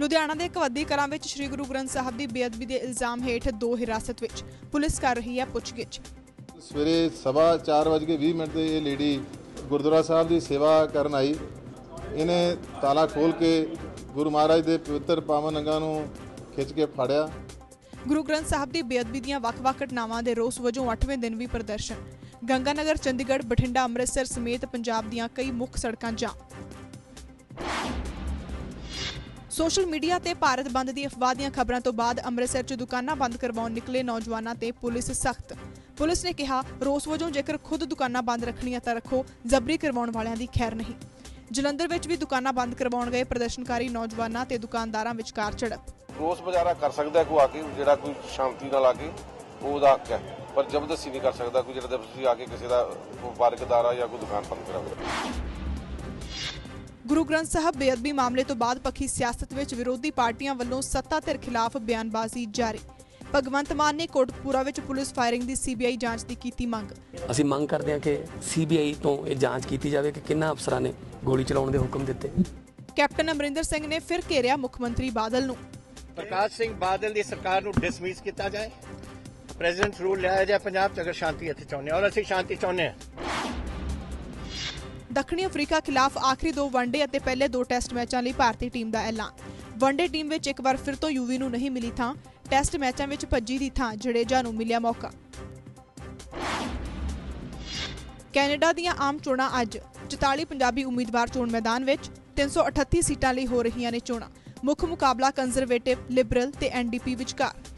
ਲੁਧਿਆਣਾ ਦੇ ਕਵੱਦੀ ਕਲਾਂ ਵਿੱਚ ਸ੍ਰੀ ਗੁਰੂ ਗ੍ਰੰਥ ਸਾਹਿਬ ਦੀ ਬੇਅਦਬੀ ਦੇ ਇਲਜ਼ਾਮ ਹੇਠ ਦੋ ਹਿਰਾਸਤ ਵਿੱਚ ਪੁਲਿਸ ਕਰ ਰਹੀ ਹੈ ਪੁੱਛਗਿੱਛ। ਸਵੇਰੇ ਸਵਾ ਚਾਰ ਵੱਜ ਕੇ 20 ਮਿੰਟ ਤੇ ਇਹ ਲੇਡੀ ਗੁਰਦੁਆਰਾ ਸਾਹਿਬ ਦੀ ਸੇਵਾ ਕਰਨ ਆਈ। ਇਹਨੇ ਤਾਲਾ ਖੋਲ ਕੇ ਗੁਰੂ ਮਹਾਰਾਜ ਦੇ ਪਵਿੱਤਰ ਪਾਵਨ ਅੰਗਾਂ ਨੂੰ ਖਿੱਚ ਕੇ ਫੜਿਆ। ਗੁਰੂ ਗ੍ਰੰਥ ਸਾਹਿਬ ਦੀ ਬੇਅਦਬੀ ਦੀਆਂ ਵੱਖ-ਵੱਖ ਘਟਨਾਵਾਂ ਦੇ ਰੋਸ ਵਜੋਂ 8ਵੇਂ ਦਿਨ ਵੀ ਪ੍ਰਦਰਸ਼ਨ। ਗੰਗਾਨਗਰ ਚੰਡੀਗੜ੍ਹ ਬਠਿੰਡਾ ਅੰਮ੍ਰਿਤਸਰ ਸਮੇਤ ਪੰਜਾਬ ਦੀਆਂ ਕਈ ਮੁੱਖ ਸੜਕਾਂ ਜਾਮ। ਸੋਸ਼ਲ ਮੀਡੀਆ ਤੇ ਭਾਰਤ ਬੰਦ ਦੀ ਅਫਵਾਹ ਦੀਆਂ ਖਬਰਾਂ ਤੋਂ ਬਾਅਦ ਅੰਮ੍ਰਿਤਸਰ 'ਚ ਦੁਕਾਨਾਂ ਬੰਦ ਕਰਵਾਉਣ ਨਿਕਲੇ ਨੌਜਵਾਨਾਂ ਤੇ ਪੁਲਿਸ ਸਖਤ। ਪੁਲਿਸ ਨੇ ਕਿਹਾ, ਰੋਸ ਵਜੋਂ ਜੇਕਰ ਖੁਦ ਦੁਕਾਨਾਂ ਬੰਦ ਰੱਖਣੀਆਂ ਤਾਂ ਰੱਖੋ, ਜ਼ਬਰੀ ਕਰਵਾਉਣ ਵਾਲਿਆਂ ਦੀ ਖੈਰ ਨਹੀਂ। ਜਲੰਧਰ ਵਿੱਚ ਵੀ ਦੁਕਾਨਾਂ ਬੰਦ ਕਰਵਾਉਣ ਗਏ ਪ੍ਰਦਰਸ਼ਨਕਾਰੀ ਨੌਜਵਾਨਾਂ ਤੇ ਦੁਕਾਨਦਾਰਾਂ ਵਿਚਕਾਰ ਝੜਪ। ਰੋਸ ਮੁਜ਼ਾਹਰਾ ਕਰ ਸਕਦਾ ਹੈ ਕੋਈ ਆ ਕੇ, ਜਿਹੜਾ ਕੋਈ ਸ਼ਾਂਤੀ ਨਾਲ ਆ ਕੇ ਉਹ ਉਹਦਾ ਹੱਕ ਹੈ। ਪਰ ਜ਼ਬਰਦਸਤੀ ਨਹੀਂ ਕਰ ਸਕਦਾ ਕੋਈ ਜਿਹੜਾ ਜ਼ਬਰਦਸਤੀ ਆ ਕੇ ਕਿਸੇ ਦਾ ਵਪਾਰਕ ਅਦਾਰਾ ਜਾਂ ਕੋਈ ਦੁਕਾਨ ਬੰਦ ਕਰਾਵੇ ਗੁਰੂ ਗ੍ਰੰਥ ਸਾਹਿਬ ਬੇਅਦਬੀ ਮਾਮਲੇ ਤੋਂ ਬਾਅਦ ਪੱਖੀ ਸਿਆਸਤ ਵਿੱਚ ਵਿਰੋਧੀ ਪਾਰਟੀਆਂ ਵੱਲੋਂ ਸੱਤਾ ਧਿਰ ਖਿਲਾਫ ਬਿਆਨਬਾਜ਼ੀ ਜਾਰੀ। ਭਗਵੰਤ ਮਾਨ ਨੇ ਕੋਟਕਪੂਰਾ ਵਿੱਚ ਪੁਲਿਸ ਫਾਇਰਿੰਗ ਦੀ ਸੀਬੀਆਈ ਜਾਂਚ ਦੀ ਕੀਤੀ ਮੰਗ। ਅਸੀਂ ਮੰਗ ਕਰਦੇ ਹਾਂ ਕਿ ਸੀਬੀਆਈ ਤੋਂ ਇਹ ਜਾਂਚ ਕੀਤੀ ਜਾਵੇ ਕਿ ਕਿੰਨਾ ਅਫਸਰਾਂ ਨੇ ਗੋਲੀ ਚਲਾਉਣ ਦੇ ਹੁਕਮ ਦਿੱਤੇ। ਕੈਪਟਨ ਅਮਰਿੰਦਰ ਸਿੰਘ ਨੇ ਫਿਰ ਘੇਰਿਆ ਮੁੱਖ ਮੰਤਰੀ ਬਾਦਲ ਨੂੰ। ਪ੍ਰਕਾਸ਼ ਸਿੰਘ ਬਾਦਲ ਦੀ ਸਰਕਾਰ ਨੂੰ ਡਿਸਮਿਸ ਕੀਤਾ ਜਾਏ। ਪ੍ਰੈਜ਼ੀਡੈਂਟ ਰੂਲ ਲਿਆਇਆ ਜਾਏ ਪੰਜਾਬ 'ਚ ਅਗਰ ਸ਼ਾਂਤੀ ਇੱਥੇ ਚਾਹੁੰਦੇ ਹਾਂ। ਔਰ ਅਸੀਂ ਸ਼ਾਂਤੀ ਚਾਹੁੰਦੇ ਹਾਂ। ਦੱਖਣੀ ਅਫਰੀਕਾ ਖਿਲਾਫ ਆਖਰੀ ਦੋ ਵਨਡੇ ਅਤੇ ਪਹਿਲੇ ਦੋ ਟੈਸਟ ਮੈਚਾਂ ਲਈ ਭਾਰਤੀ ਟੀਮ ਦਾ ਐਲਾਨ। ਵਨਡੇ ਟੀਮ ਵਿੱਚ ਇੱਕ ਵਾਰ ਫਿਰ ਤੋਂ ਯੂਵੀ ਨੂੰ ਨਹੀਂ ਮਿਲੀ ਥਾਂ, ਟੈਸਟ ਮੈਚਾਂ ਵਿੱਚ ਭੱਜੀ ਦੀ ਥਾਂ ਜਡੇਜਾ ਨੂੰ ਮਿਲਿਆ ਮੌਕਾ। ਕੈਨੇਡਾ ਦੀਆਂ ਆਮ ਚੋਣਾਂ ਅੱਜ 44 ਪੰਜਾਬੀ ਉਮੀਦਵਾਰ ਚੋਣ ਮੈਦਾਨ ਵਿੱਚ 338 ਸੀਟਾਂ ਲਈ ਹੋ ਰਹੀਆਂ ਨੇ ਚੋਣਾਂ। ਮੁੱਖ ਮੁਕਾਬਲਾ ਕੰਜ਼ਰਵੇਟਿਵ, ਲਿਬਰਲ ਤੇ ਐਨਡੀਪੀ ਵਿਚਕਾਰ।